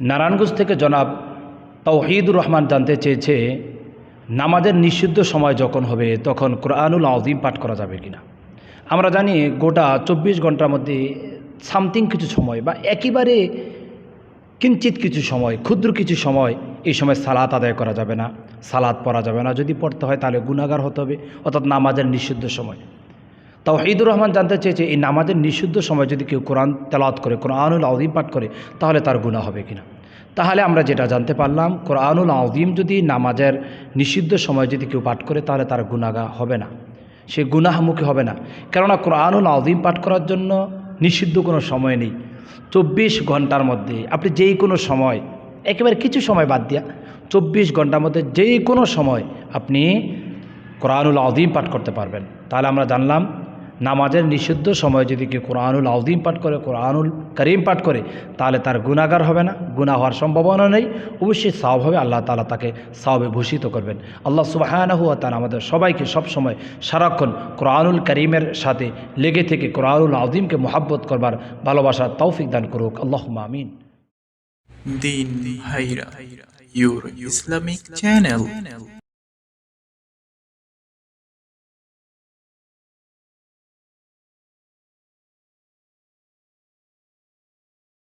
নারায়ণগঞ্জ থেকে জনাব তৌহিদুর রহমান জানতে চেয়েছে, নামাজের নিষিদ্ধ সময় যখন হবে, তখন কোরআনুল আউজিম পাঠ করা যাবে কিনা। আমরা জানি গোটা চব্বিশ ঘণ্টার মধ্যে সামথিং কিছু সময় বা একেবারে কিঞ্চিত কিছু সময়, ক্ষুদ্র কিছু সময় এই সময় সালাত আদায় করা যাবে না। সালাত পড়া যাবে না। যদি পড়তে হয় তাহলে গুণাগার হতে হবে, অর্থাৎ নামাজের নিষিদ্ধ সময়। তাওহিদুর রহমান জানতে চেয়েছে, এই নামাজের নিষিদ্ধ সময় যদি কেউ কোরআন তেলাওয়াত করে, কোরআনুল আউদিম পাঠ করে, তাহলে তার গুণা হবে কিনা? তাহলে আমরা যেটা জানতে পারলাম, কোরআনুল আউদিম যদি নামাজের নিষিদ্ধ সময় যদি কেউ পাঠ করে, তাহলে তার গুণাগা হবে না। সে গুনাহমুখী হবে না। কেননা কোরআনুল আউদিম পাঠ করার জন্য নিষিদ্ধ কোনো সময় নেই। চব্বিশ ঘণ্টার মধ্যে আপনি যেই কোনো সময়, একেবারে কিছু সময় বাদ দিয়া চব্বিশ ঘণ্টার মধ্যে যেই কোনো সময় আপনি কোরআনুল আউদিম পাঠ করতে পারবেন। তাহলে আমরা জানলাম নামাজের নিষিদ্ধ সময় যদি কেউ কোরআনুল আউদিম পাঠ করে, কোরআনুল করিম পাঠ করে, তাহলে তার গুণাগার হবে না গুণা হওয়ার সম্ভাবনা নেই। অবশ্যই সাওব হবে, আল্লাহ তালা তাকে সাওবে ভূষিত করবেন। আল্লাহ সুবাহানাহু তান আমাদের সবাইকে সবসময় সারাক্ষণ কোরআনুল করিমের সাথে লেগে থেকে কোরআনুল আউদিমকে মোহাব্বত করবার ভালোবাসার তৌফিক দান করুক। আল্লাহ মামিন দিন ইসলামিক চ্যানেল।